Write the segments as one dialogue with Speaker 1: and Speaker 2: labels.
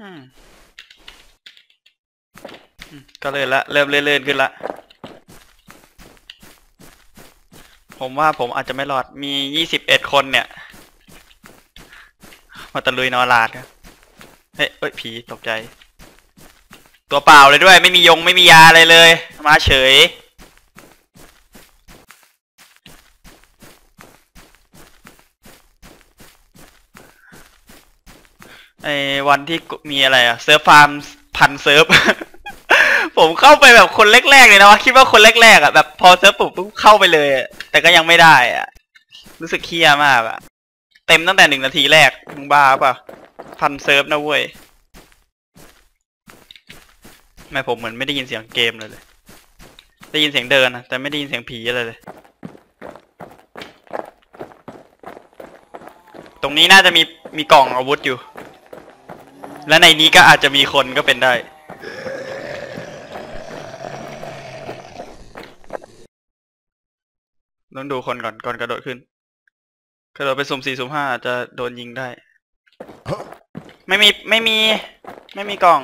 Speaker 1: อืมก็เลยละเริ่มเล่นๆขึ้นละ ผมว่าผมอาจจะไม่รอดมียี่สิบเอ็ดคนเนี่ย มาตะลุยนอราดครับเฮ้ยเอ้ยผีตกใจ ตัวเปล่าเลยด้วย ไม่มียงไม่มียาอะไรเลย มาเฉย ไอ้ วันที่มีอะไรอะเซิร์ฟฟาร์มพันเซิร์ฟ ผมเข้าไปแบบคนแรกๆเลยนะวะคิดว่าคนแรกๆอะแบบพอเซิร์ฟปุ๊บปุ๊บเข้าไปเลย แต่ก็ยังไม่ได้อะรู้สึกเครียดมากอะเต็มตั้งแต่หนึ่งนาทีแรกมึงบ้าป่ะพันเซิร์ฟนะเว้ยทำไม่ผมเหมือนไม่ได้ยินเสียงเกมเลยเลย ได้ยินเสียงเดินนะแต่ไม่ได้ยินเสียงผีอะไรเลย ตรงนี้น่าจะมีมีกล่องอาวุธอยู่ และในนี้ก็อาจจะมีคนก็เป็นได้ ต้องดูคนก่อนก่อนกระโดดขึ้น กระโดดไปสุ่มสี่สุ่มห้าจะโดนยิงได้ ไม่มีไม่มี ไม่มีกล่อง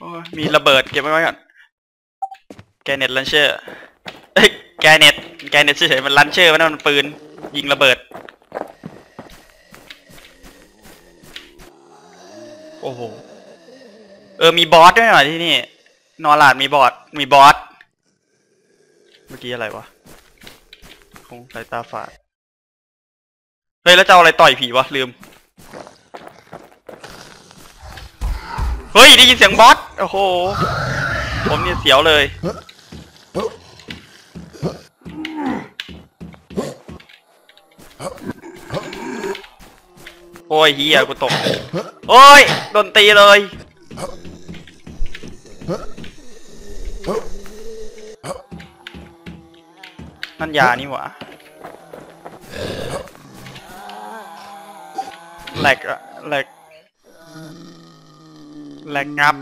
Speaker 1: โอ้ยมีระเบิดเก็บไว้ไว้ก่อน แกเน็ตลันเชอร์เอ้ยแกเน็ตแกเน็ตเฉยๆมันลันเชอร์มันมันปืน ยิงระเบิด โอ้โห เออมีบอสด้วยหน่อยที่นี่ นอร์ลาดมีบอสมีบอส เมื่อกี้อะไรวะ คงสายตาฝาด เฮ้ย แล้วจะเอาอะไรต่อยผีวะ ลืม เฮ้ย ได้ยินเสียงบอส โอ้โห ผมเนี่ยเสียวเลยโอ้ยเฮียกูตก โอ้ยโดนตีเลย นั่นยานี่หว่าแหลกอะแหลกแหลกงับ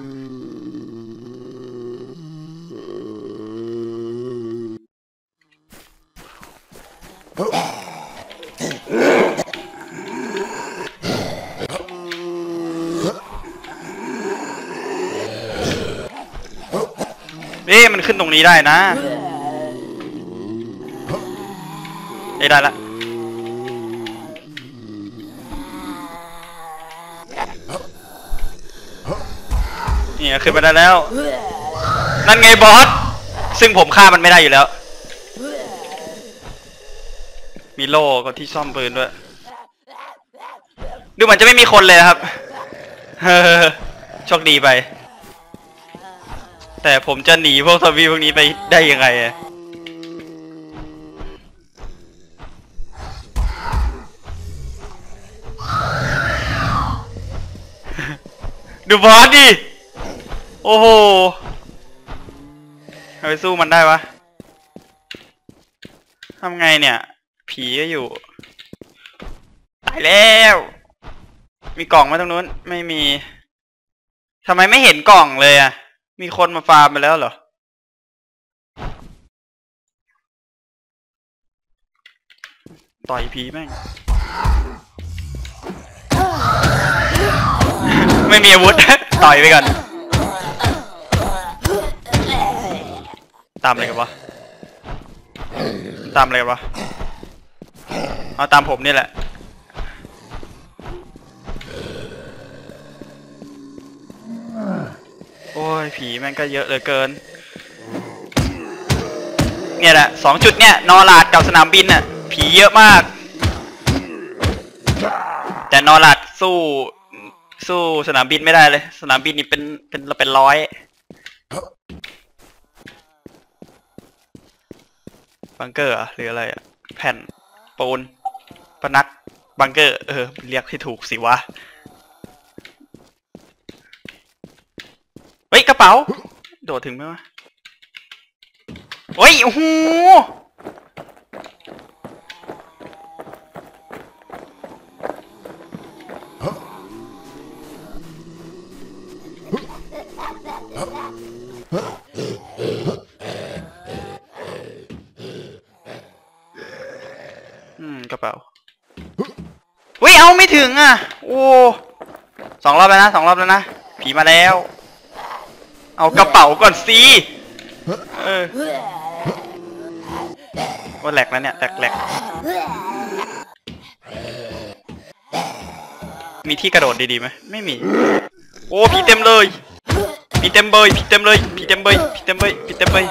Speaker 1: ขึ้นตรงนี้ได้นะเอ้ได้ละนี่ขึ้นไปได้แล้ว นั่นไงบอส ซึ่งผมฆ่ามันไม่ได้อยู่แล้ว มีโล่ก็ที่ซ่อมปืนด้วย ดูเหมือนจะไม่มีคนเลยนะครับ เฮ้อโชคดีไป แต่ผมจะหนีพวกซอมบี้พวกนี้ไปได้ยังไงอะดูบอสดิ โอ้โหเอาไปสู้มันได้วะทำไงเนี่ย ผีก็อยู่ ตายแล้ว มีกล่องไหมตรงนู้น ไม่มี ทำไมไม่เห็นกล่องเลยอะ มีคนมาฟาร์มไปแล้วเหรอ ต่อยผีแม่ง ไม่มีอาวุธ ต่อยไปก่อน ตามอะไรกันวะ ตามอะไรกันวะ เอาตามผมนี่แหละ ผีแม่งก็เยอะเหลือเกิน เนี่ยแหละสองจุดเนี่ยนอร์ลาดกับสนามบินน่ะผีเยอะมาก แต่นอร์ลาดสู้สู้สนามบินไม่ได้เลย สนามบินนี่เป็นเป็นเป็นร้อยบังเกอร์หรืออะไรอะแผ่นปูนปนักบังเกอร์ เออ เรียกให้ถูกสิวะ เฮ้ยกระเป๋า โดดถึงไหมวะเฮ้ยโอ้โหอืมกระเป๋าอุ้ยเอาไม่ถึงอะ โอ้สองรอบแล้วนะสองรอบแล้วนะ ผีมาแล้ว เอากระเป๋าก่อนสิเออว่าแหลกแล้วเนี่ยแหลกแหลกมีที่กระโดดดีๆไหมไม่มี โอ้ผีเต็มเลยผีเต็มเบยผีเต็มเลยผีเต็มเบยผีเต็มเบยผีเต็มเบย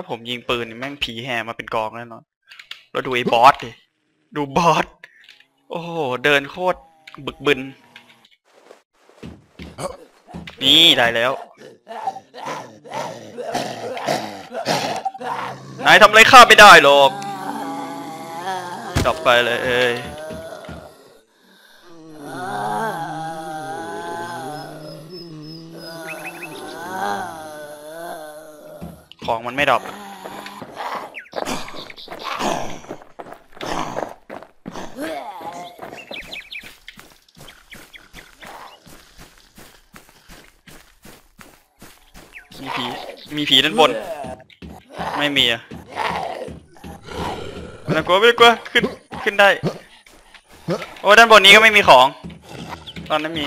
Speaker 1: ถ้าผมยิงปืนนี่แม่งผีแห่มาเป็นกองแน่นอนแล้วดูไอ้บอสดิดูบอส โอ้โห เดินโคตรบึกบึน นี่ได้แล้ว นายทำอะไรข้าไม่ได้หรอก กลับไปเลยเอ้ย ของมันไม่ดรอปมีผี มีผีด้านบน ไม่มีอะไม่กลัวไม่กลัว ขึ้น ขึ้นได้ โอ้ด้านบนนี้ก็ไม่มีของ ตอนนั้นมี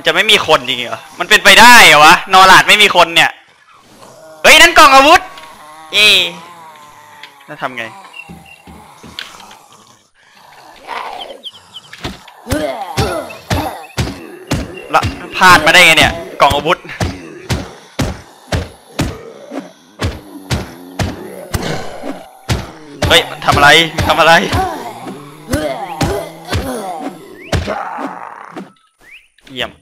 Speaker 1: มันจะไม่มีคนจริงเหรอ มันเป็นไปได้เหรอวะ นอหลาดไม่มีคนเนี่ย เฮ้ย นั่นกล่องอาวุธเอ๊ะแล้วทำไง ละพลาดมาได้ไงเนี่ย กล่องอาวุธเฮ้ยทำอะไรทำอะไรเยี่ยม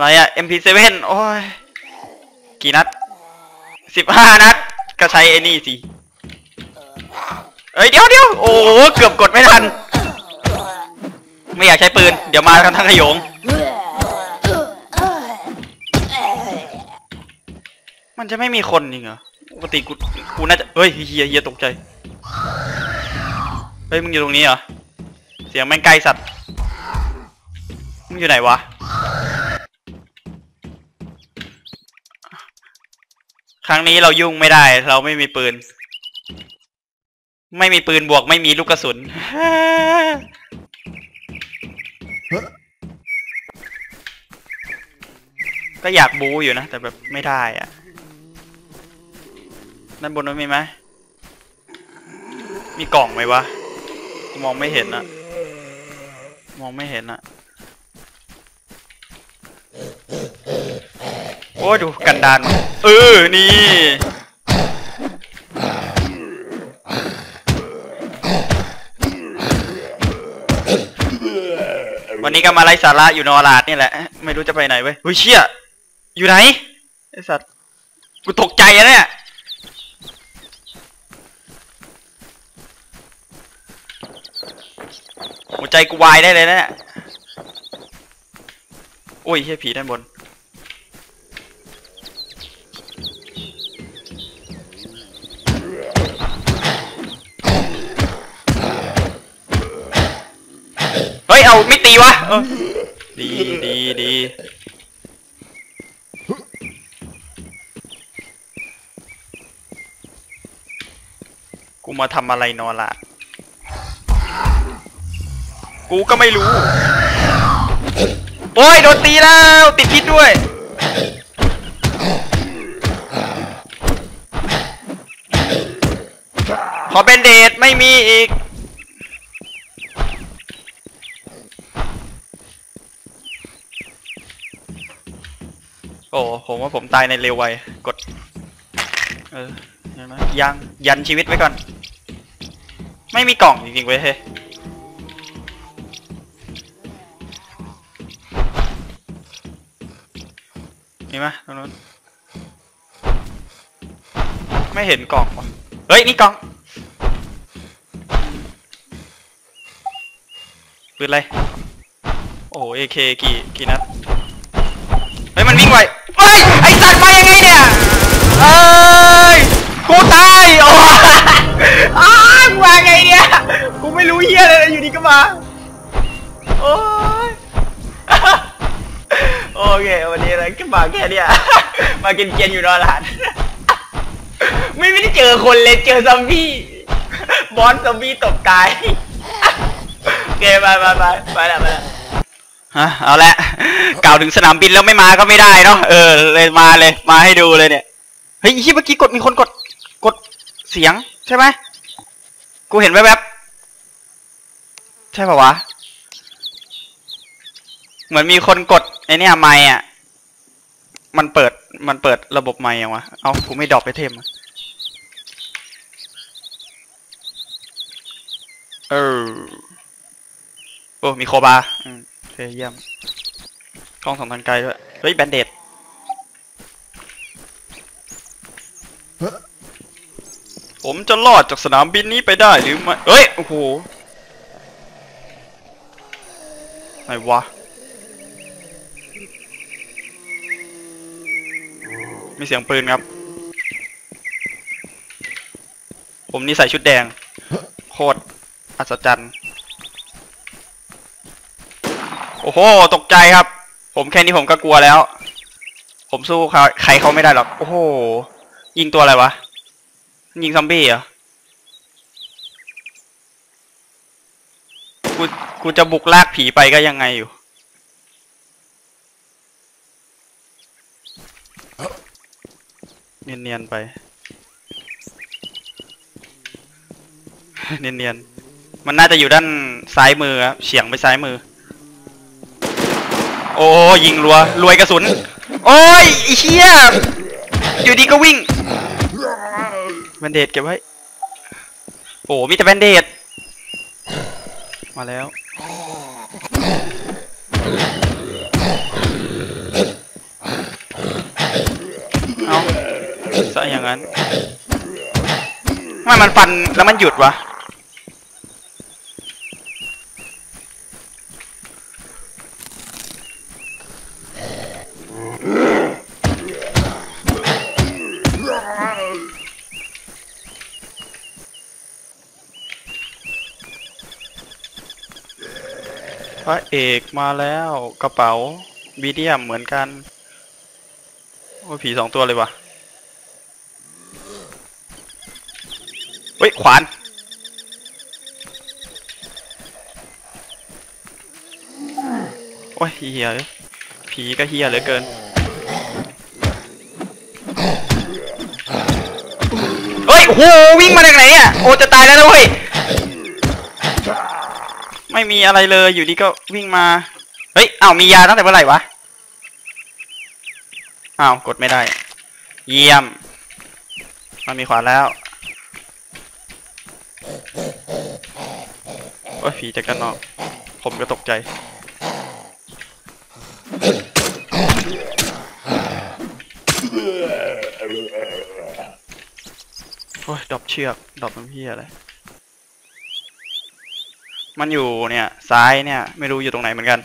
Speaker 1: อะไรอะ MP7 โอ้ย กี่นัดสิบห้านัด ก็ใช้ไอ้นี่สิ เอ้ยเดี๋ยวเดี๋ยวโอ้โหเกือบกดไม่ทัน ไม่อยากใช้ปืน เดี๋ยวมากันทั้งขยง มันจะไม่มีคนจริงเหรอ ปกติกู กูน่าจะเฮ้ยเฮียเฮียตกใจ เฮ้ยมึงอยู่ตรงนี้เหรอ เสียงแม่งไกลสัตว์ มึงอยู่ไหนวะ ครั้งนี้เรายุ่งไม่ได้ เราไม่มีปืน ไม่มีปืนบวกไม่มีลูกกระสุน ก็อยากบูอยู่นะ แต่แบบไม่ได้อะด้านบนนั้นมีไหม มีกล่องไหมวะ มองไม่เห็นอะมองไม่เห็นอะ โอ้ดูกันดานมาเออ นี่ วันนี้ก็มาไล่สาระอยู่นอลาดนี่แหละ ไม่รู้จะไปไหนเว้ยเฮ้ยเชี่ย อยู่ไหน ไอสัตว์ กูตกใจอะเนี่ยหัวใจกูวายได้เลยนะเนี่ยโอ้ยเฮียผีด้านบน ยเอาไม่ตีวะเออดีดีดีกูมาทำอะไรนอนละกูก็ไม่รู้ โอ้ยโดนตีแล้ว ติดพิษด้วย ขอเป็นเดทไม่มีอีก โอ้ผมว่าผมตายในเร็วไวกด เออเห็นไหมยังยันชีวิตไว้ก่อน ไม่มีกล่องจริงๆเว้ยเฮ้มีไหมตรงนู้นไม่เห็นกล่องวะเฮ้ย นี่กล่องปืนอะไร โอ้เอเคกี่ กี่นัด เฮ้ย มันวิ่งไว เฮ้ย ไอสัตว์มายังไงเนี่ย เอ้ย กูตาย โอ้ยอ้าวกูมาไงเนี่ย กูไม่รู้เฮียเลยอยู่ดีก็มา โอ้ย โอเค วันนี้เรก็มาแค่เนี้ยมากินเกียนอยู่นอนร้านไม่ไม่ได้เจอคนเลยเจอซอมบี้ บอสซอมบี้ตบตายโอเคไปไปไปไปแล้วไปแล้วฮะเอาละกล่าวถึงสนามบินแล้วไม่มาก็ไม่ได้เนาะเออเลยมาเลยมาให้ดูเลยเนี่ย เฮ้ยที่เมื่อกี้กดมีคนกดกดเสียงใช่ไหมกูเห็นแวบๆใช่ป่าวะ เหมือนมีคนกดไอเนี่ยไมค์อะ มันเปิดมันเปิดระบบไมค์ยังวะ เอากูไม่ดรอปไปเทมเออโอ้มีโคบาอืมโอเคเยี่ยมกล้องสองทางไกลด้วย เฮ้ย แบนเดด ผมจะรอดจากสนามบินนี้ไปได้หรือไม่เฮ้ย โอ้โห ไหนวะ มีเสียงปืนครับ ผมนี่ใส่ชุดแดง โคตร อัศจรรย์ โอ้โห ตกใจครับ ผมแค่นี้ผมก็กลัวแล้ว ผมสู้ใครเขาไม่ได้หรอก โอ้โห ยิงตัวอะไรวะ ยิงซอมบี้เหรอ กู กูจะบุกลากผีไปก็ยังไงอยู่ เนียนๆไป เนียนๆ มันน่าจะอยู่ด้านซ้ายมือครับเฉียงไปซ้ายมือ โอ้ยิงรัว รวยกระสุน โอ้ยไอ้เชี่ยอยู่ดีก็วิ่ง นเดดเก็บไว้ โอ้มีแต่แบนเดดมาแล้ว เอาซะอย่างนั้นทำไมมันฟันแล้วมันหยุดวะ ระเอกมาแล้วกระเป๋าบีเดียมเหมือนกัน โอ้ยผีสองตัวเลยวะเฮ้ย ขวาน โอ้ยเฮียผีก็เฮียเหลือเกิน เฮ้ยโอ้โหวิ่งมาจากไหนเนี่ยโอ้จะตายแล้วนะเว้ย ไม่มีอะไรเลยอยู่ดีก็วิ่งมา เฮ้ยอ้าวมียาตั้งแต่เมื่อไหร่วะอ้าวกดไม่ได้ เยี่ยม มันมีขวานแล้วโอ้ยผีจากกันนอก ผมก็ตกใจ โอ้ยดอปเชือกดอปน้ำพี่อะไร มันอยู่เนี่ย ซ้ายเนี่ย ไม่รู้อยู่ตรงไหนเหมือนกัน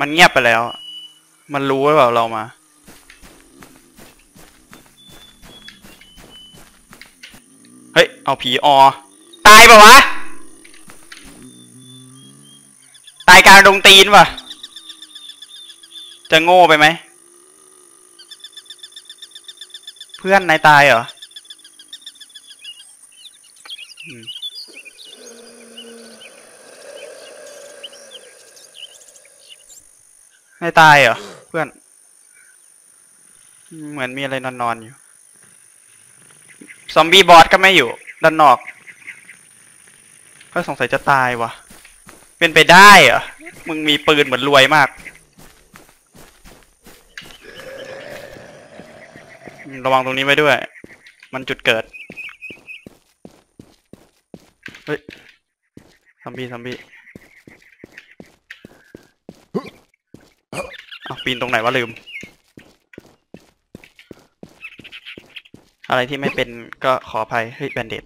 Speaker 1: มันเงียบไปแล้ว มันรู้ว่าแบบเรามาเฮ้ย เอาผีออ ตายปะวะ ตายกลางดงตีนปะจะโง่ไปไหม เพื่อนนายตายเหรอ อืมนายตายเหรอ เพื่อน เหมือนมีอะไรนอนๆอนอยู่ ซอมบี้บอสก็ไม่อยู่ ด้านนอกก็สงสัยจะตายวะเป็นไปได้เหรอ มึงมีปืนเหมือนรวยมาก ระวังตรงนี้ไว้ด้วย มันจุดเกิด เฮ้ยซอมบี้ซอมบี้อ้าวปีนตรงไหนวะลืม อะไรที่ไม่เป็นก็ขออภัย เฮ้ยแบนเด็ด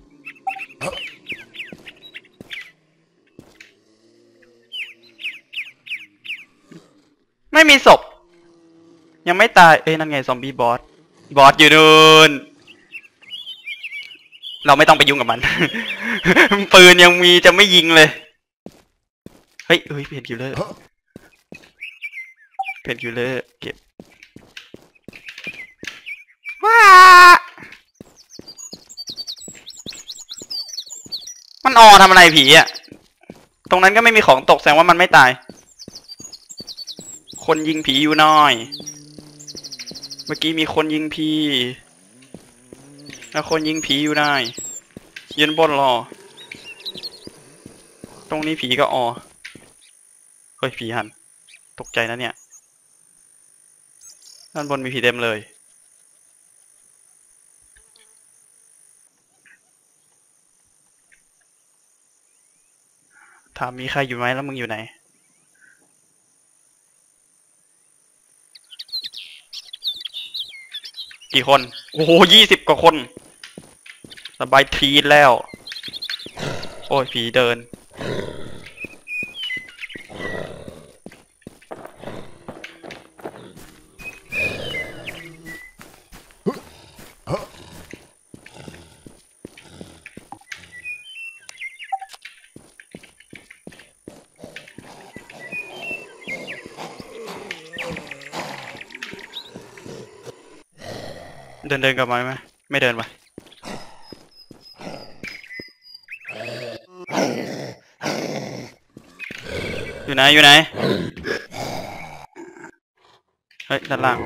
Speaker 1: ไม่มีศพ ยังไม่ตาย เอ้ยนั่นไง ซอมบี้บอส บอสอยู่นู่น เราไม่ต้องไปยุ่งกับมัน ปืนยังมีจะไม่ยิงเลย เฮ้ยเฮ้ยเพนคิลเลอร์เพนคิลเลอร์เก็บว้ามันออทำอะไรผีอะตรงนั้นก็ไม่มีของตกแสดงว่ามันไม่ตาย คนยิงผีอยู่น้อย เมื่อกี้มีคนยิงผี แล้วคนยิงผีอยู่ได้ยืนบนรอ ตรงนี้ผีก็ออเฮ้ยผีหัน ตกใจนะเนี่ย ด้านบนมีผีเต็มเลย ถามมีใครอยู่ไหมแล้วมึงอยู่ไหน กี่คน โอ้โหยี่สิบกว่าคน สบายทีแล้ว โอ้ยผีเดิน เดินเดินกลับมาไหมไม่เดินไปอยู่ไหนอยู่ไหนเฮ้ยด้านล่าง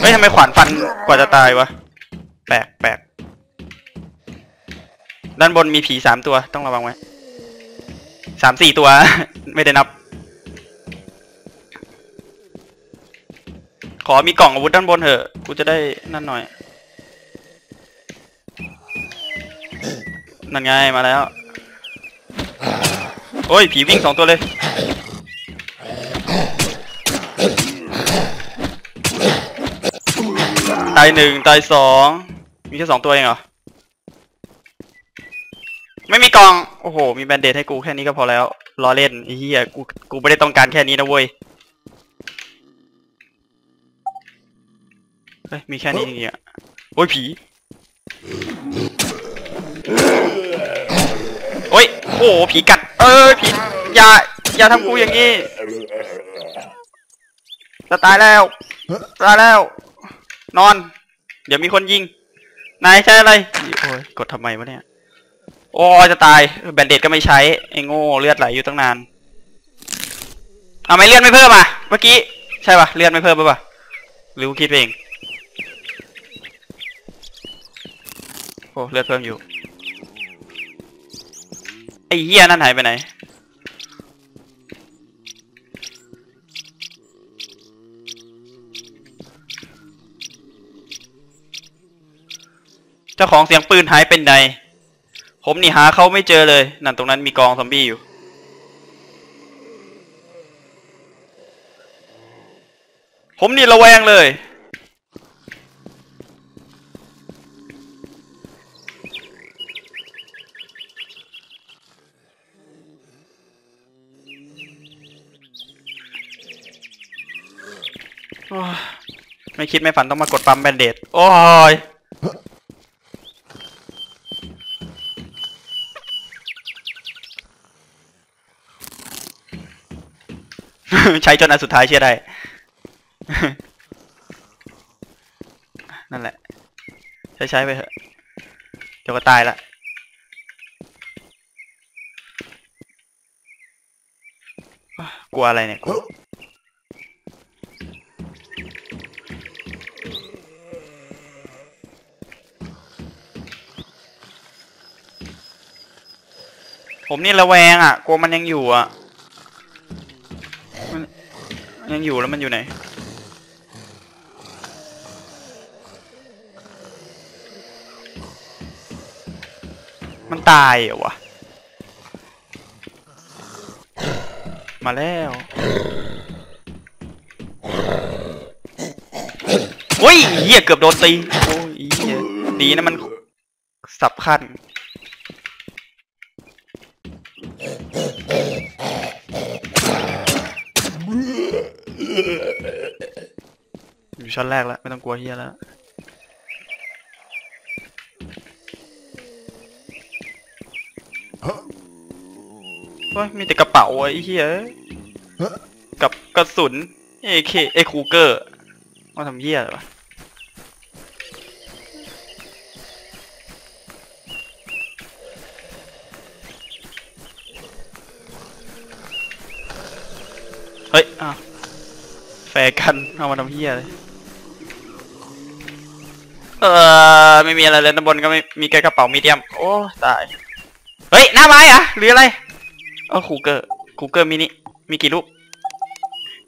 Speaker 1: เฮ้ยทำไมขวานฟันกว่าจะตายวะแปลกแปลกด้านบนมีผีสามตัวต้องระวังไว้สามสี่ตัว ไม่ได้นับ อมีกล่องอาวุธด้านบนเถอะ กูจะได้นั่นหน่อย นั่นไงมาแล้ว โอ้ย ผีวิ่งสองตัวเลย ตายหนึ่งตายสอง มีแค่สองตัวเองเหรอ ไม่มีกล่อง โอ้โห มีแบนเดดให้กูแค่นี้ก็พอแล้ว รอเล่นไอ้เหี้ย กู กูไม่ได้ต้องการแค่นี้นะเว้ย เฮ้ยมีแค่นี้จริงๆอะโอ้ยผี โอ้ยโอ้โหผีกัด เออผีอย่าอย่าทำกูอย่างนี้จะตายแล้วตายแล้ว นอน เดี๋ยวมีคนยิง นายใช้อะไรโอ้ยกดทำไมวะเนี่ย โอ้จะตายแบนเดดก็ไม่ใช้ไอ้โง่เลือดไหลอยู่ตั้งนานเอาไม่เลือดไม่เพิ่มอะเมื่อกี้ใช่ป่ะเลือดไม่เพิ่มป่ะหรือคิดไปเอง โอ้เลือดเพิ่มอยู่ ไอ้เหี้ยนั่นหายไปไหน เจ้าของเสียงปืนหายเป็นใด ผมนี่หาเขาไม่เจอเลย นั่นตรงนั้นมีกองซอมบี้อยู่ผมนี่ระแวงเลย ไม่คิดไม่ฝันต้องมากดปั๊มแบนเดดโอ้ยใช้จนอันสุดท้ายเชื่อได้ นั่นแหละ ใช้ใช้ไปเถอะเดี๋ยวก็ตายละกลัวอะไรเนี่ยกู ผมนี่ระแวงอะกลัวมันยังอยู่อะมันยังอยู่แล้วมันอยู่ไหนมันตายเหรอวะ มาแล้วโอ้ยเหี้ยเกือบโดนตี โอ้ยดีนะมันสับขั้น อยู่ชั้นแรกแล้ว ไม่ต้องกลัวเฮียแล้วโอ้ย มีแต่กระเป๋าไอ้เฮียกับกระสุนเอเคเอคูเกอร์มาทำเฮียอะไรวะเฮ้ย อ้าว แฟร์กัน เอามาทำเฮียเลย เออไม่มีอะไรเลยด้านบนก็ไม่มีแค่กระเป๋ามีเดียม โอ้ตาย เฮ้ย หน้าไม้อะหรืออะไรเออคูเกอร์คูเกอร์มินิมีกี่ลูก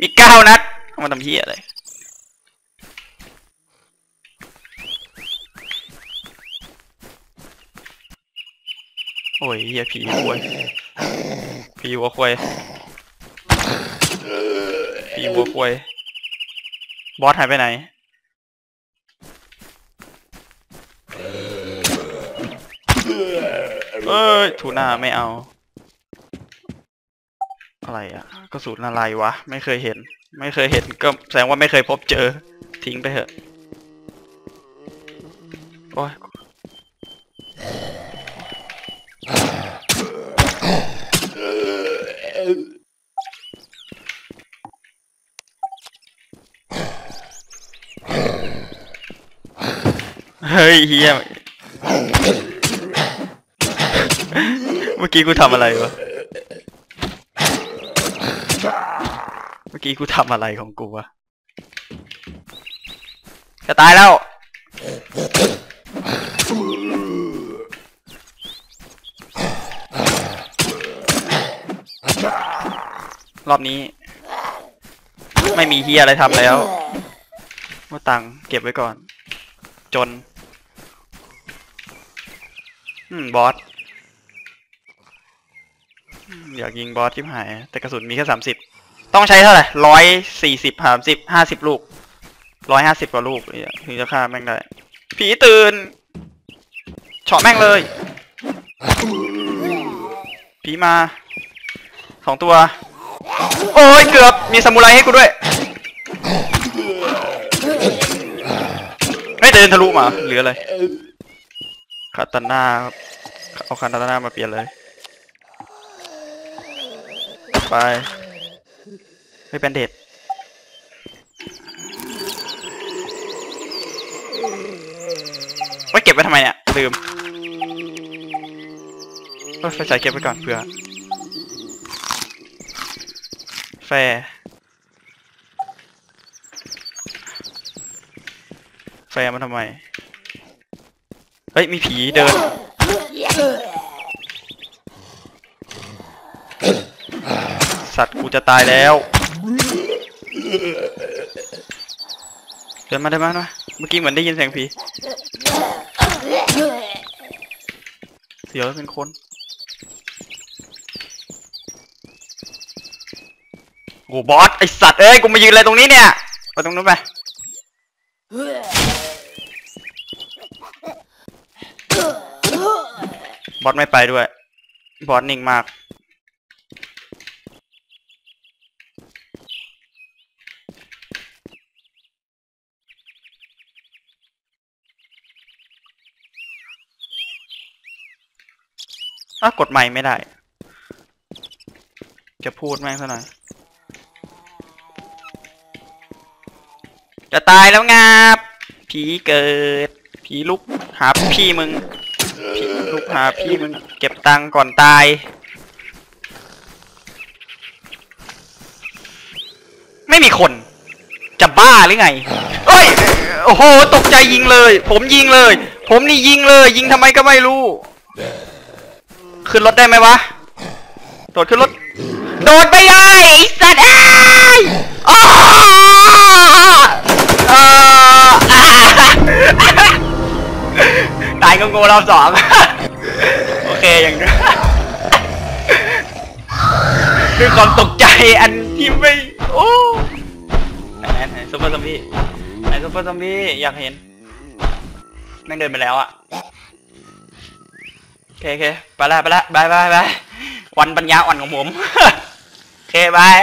Speaker 1: มีเก้านัดเอามาทำเฮียอะไรโอ้ยเฮียผีควยผีวัวควยผีวัวควยบอสหายไปไหน เอ้ยทูน่าไม่เอา อะไรอะกระสุนอะไรวะ ไม่เคยเห็น ไม่เคยเห็นก็แสดงว่าไม่เคยพบเจอ ทิ้งไปเถอะโอ้ยเฮ้ยเฮียเมื่อกี้กูทำอะไรวะ เมื่อกี้กูทำอะไรของกูวะ จะตายแล้ว รอบนี้ ไม่มีเฮียอะไรทำแล้วว่าตังค์เก็บไว้ก่อน จน อืม บอส อยากยิงบอสที่หาย แต่กระสุนมีแค่สามสิบต้องใช้เท่าไหร่ร้อยสี่สิบสามสิบห้าสิบลูกร้อยห้าสิบกว่าลูกนี่ยถึงจะฆ่าแม่งได้ ผีตื่นเฉาะแม่งเลย ผีมาสองตัว โอ้ยเกือบมีซามูไรให้กูด้วยไม่เดินทะลุมาหรืออะไรคาตาน่าเอาคาตาน่ามาเปลี่ยนเลย ไป ไม่เป็นเด็ดไว้เก็บไว้ทำไมเนี่ย ลืมเออไฟฉายเก็บไว้ก่อนเผื่อ แฟร์แฟมันทำไม เฮ้ย มีผีเดิน สัตว์กูจะตายแล้วเดินมาเดินมาเนมเมื่อกี้เหมือนได้ยินเสียงผีเสียวเป็นคนโอ้บอสไอสัตว์เอ้ยกูมายืนอะไรตรงนี้เนี่ยไปตรงนู้นไปบอสไม่ไปด้วย บอสนิ่งมาก อะกดใหม่ไม่ได้ จะพูดแม่งซะหน่อย จะตายแล้วงาบผีเกิด ผีลุกหาพี่มึงผีลุกหาพี่มึง เก็บตังค์ก่อนตาย ไม่มีคน จะบ้าหรือไงเอ้ย โอ้โห ตกใจยิงเลย ผมยิงเลย ผมนี่ยิงเลย ยิงทำไมก็ไม่รู้ ขึ้นรถได้ไหมวะ โดดขึ้นรถ โดดไม่ได้ไอ้สัตว์เอ้ยอ้าอ่าอ่าตายก็โง่รอบสอง โอเคอย่างนี้ด้วยความตกใจอันที่ไม่ โอ้ไหนไหนซุปเปอร์ซอมบี้ไหนซุปเปอร์ซอมบี้อยากเห็นแม่งเดินไปแล้วอะ เคโอเคไปละไปละบายบายบายวันปัญญาอ่อนของผม โอเคบาย